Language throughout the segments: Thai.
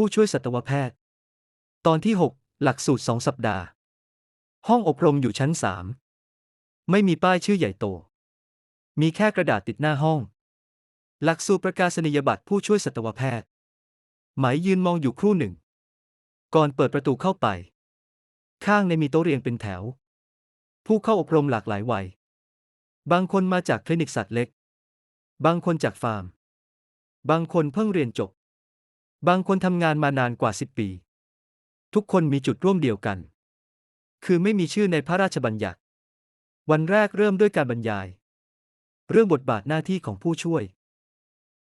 ผู้ช่วยสัตวแพทย์ ตอนที่ 6 หลักสูตร 2 สัปดาห์ ห้องอบรมอยู่ชั้น 3 ไม่มีป้ายชื่อใหญ่โต มีแค่กระดาษติดหน้าห้อง หลักสูตรประกาศนียบัตรผู้ช่วยสัตวแพทย์ หมายืนมองอยู่ครู่หนึ่ง ก่อนเปิดประตูเข้าไป ข้างในมีโต๊ะเรียงเป็นแถว ผู้เข้าอบรมหลากหลายวัย บางคนมาจากคลินิกสัตว์เล็ก บางคนจากฟาร์ม บางคนเพิ่งเรียนจบ บางคนทำงานมานานกว่า 10 ปี ทุกคนมีจุดร่วมเดียวกัน คือไม่มีชื่อในพระราชบัญญัติ วันแรกเริ่มด้วยการบรรยาย เรื่องบทบาทหน้าที่ของผู้ช่วย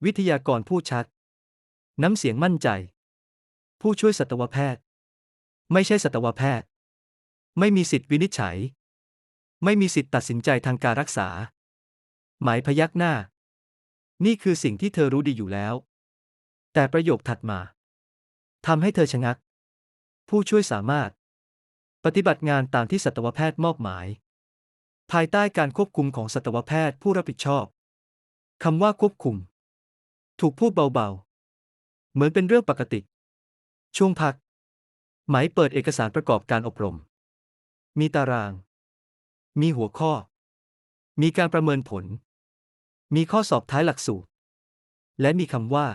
วิทยากรพูดชัด น้ำเสียงมั่นใจ ผู้ช่วยสัตวแพทย์ ไม่ใช่สัตวแพทย์ ไม่มีสิทธิ์วินิจฉัย ไม่มีสิทธิ์ตัดสินใจทางการรักษา หมายพยักหน้า นี่คือสิ่งที่เธอรู้ดีอยู่แล้ว แต่ประโยคถัดมาทำให้เธอชะงัก ผู้ช่วยสามารถ ปฏิบัติงานตามที่สัตวแพทย์มอบหมาย ภายใต้การควบคุมของสัตวแพทย์ผู้รับผิดชอบคำว่าควบคุม ถูกพูดเบาๆ เหมือนเป็นเรื่องปกติ ช่วงพัก ไหมเปิดเอกสารประกอบการอบรม มีตาราง มีหัวข้อ มีการประเมินผล มีข้อสอบท้ายหลักสูตร และมีคำว่า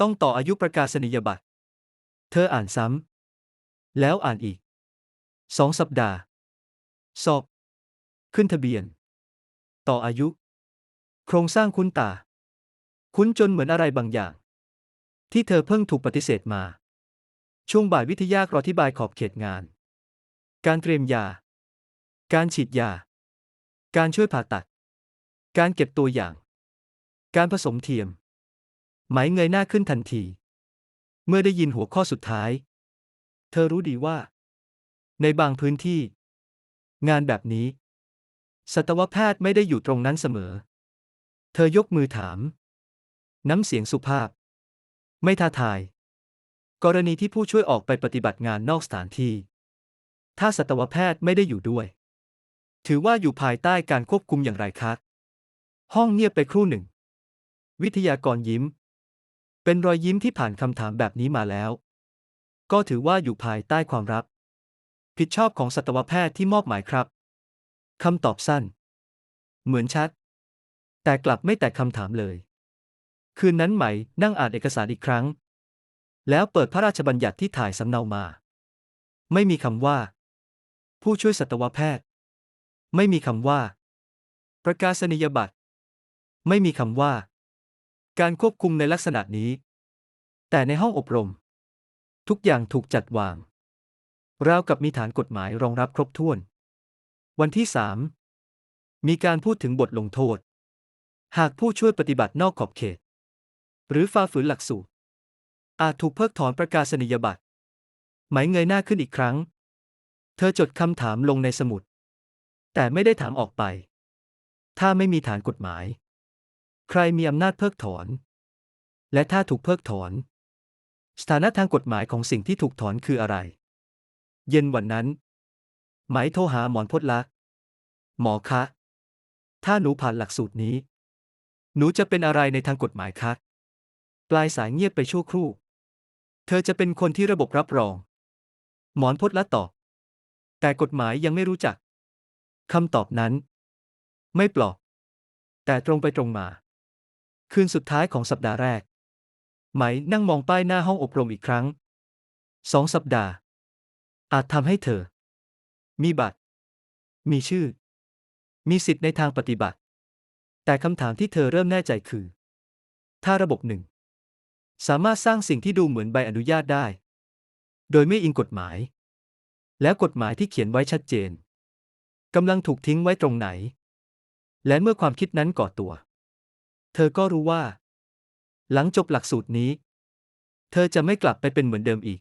ต้องต่ออายุประกาศนียบัตร เธออ่านซ้ำ แล้วอ่านอีก สองสัปดาห์ สอบ ขึ้นทะเบียน ต่ออายุ โครงสร้างคุ้นตา คุ้นจนเหมือนอะไรบางอย่าง ที่เธอเพิ่งถูกปฏิเสธมา ช่วงบ่ายวิทยากรอธิบายขอบเขตงาน การเตรียมยา การฉีดยา การช่วยผ่าตัด การเก็บตัวอย่าง การผสมเทียม ไหมเงยหน้าขึ้นทันที เมื่อได้ยินหัวข้อสุดท้าย เธอรู้ดีว่า ในบางพื้นที่ งานแบบนี้ สัตวแพทย์ไม่ได้อยู่ตรงนั้นเสมอ เธอยกมือถาม น้ำเสียงสุภาพ ไม่ท้าทาย กรณีที่ผู้ช่วยออกไปปฏิบัติงานนอกสถานที่ ถ้าสัตวแพทย์ไม่ได้อยู่ด้วย ถือว่าอยู่ภายใต้การควบคุมอย่างไรคะห้องเงียบไปครู่หนึ่ง วิทยากรยิ้ม เป็นรอยยิ้มที่ผ่านคำถามแบบนี้มาแล้ว ก็ถือว่าอยู่ภายใต้ความรับ ผิดชอบของสัตวแพทย์ที่มอบหมายครับคำตอบสั้น เหมือนชัด แต่กลับไม่แตกคำถามเลย คืนนั้นไหมนั่งอ่านเอกสารอีกครั้ง แล้วเปิดพระราชบัญญัติที่ถ่ายสำเนามา ไม่มีคำว่า ผู้ช่วยสัตวแพทย์ ไม่มีคำว่า ประกาศนียบัตร ไม่มีคำว่า การควบคุมในลักษณะนี้ แต่ในห้องอบรม ทุกอย่างถูกจัดวาง ราวกับมีฐานกฎหมายรองรับครบถ้วน วันที่สามมีการพูดถึงบทลงโทษ หากผู้ช่วยปฏิบัตินอกขอบเขต หรือฝ่าฝืนหลักสูตร อาจถูกเพิกถอนประกาศนียบัตรหมเงยหน้าขึ้นอีกครั้ง เธอจดคำถามลงในสมุด แต่ไม่ได้ถามออกไป ถ้าไม่มีฐานกฎหมาย ใครมีอำนาจเพิกถอน และถ้าถูกเพิกถอน สถานะทางกฎหมายของสิ่งที่ถูกถอนคืออะไร เย็นวันนั้น ไหมโทรหาหมอนพดลักษ์หมอคะ ถ้าหนูผ่านหลักสูตรนี้ หนูจะเป็นอะไรในทางกฎหมายคะปลายสายเงียบไปชั่วครู่ เธอจะเป็นคนที่ระบบรับรอง หมอนพดละตอบ แต่กฎหมายยังไม่รู้จักคำตอบนั้น ไม่ปลอบแต่ตรงไปตรงมา คืนสุดท้ายของสัปดาห์แรก ไหมนั่งมองป้ายหน้าห้องอบรมอีกครั้งสองสัปดาห์ อาจทำให้เธอ มีบัตร มีชื่อ มีสิทธิ์ในทางปฏิบัติ แต่คำถามที่เธอเริ่มแน่ใจคือ ถ้าระบบหนึ่ง สามารถสร้างสิ่งที่ดูเหมือนใบอนุญาตได้ โดยไม่อิงกฎหมาย แล้วกฎหมายที่เขียนไว้ชัดเจนกำลังถูกทิ้งไว้ตรงไหน และเมื่อความคิดนั้นก่อตัว เธอก็รู้ว่า หลังจบหลักสูตรนี้ เธอจะไม่กลับไปเป็นเหมือนเดิมอีก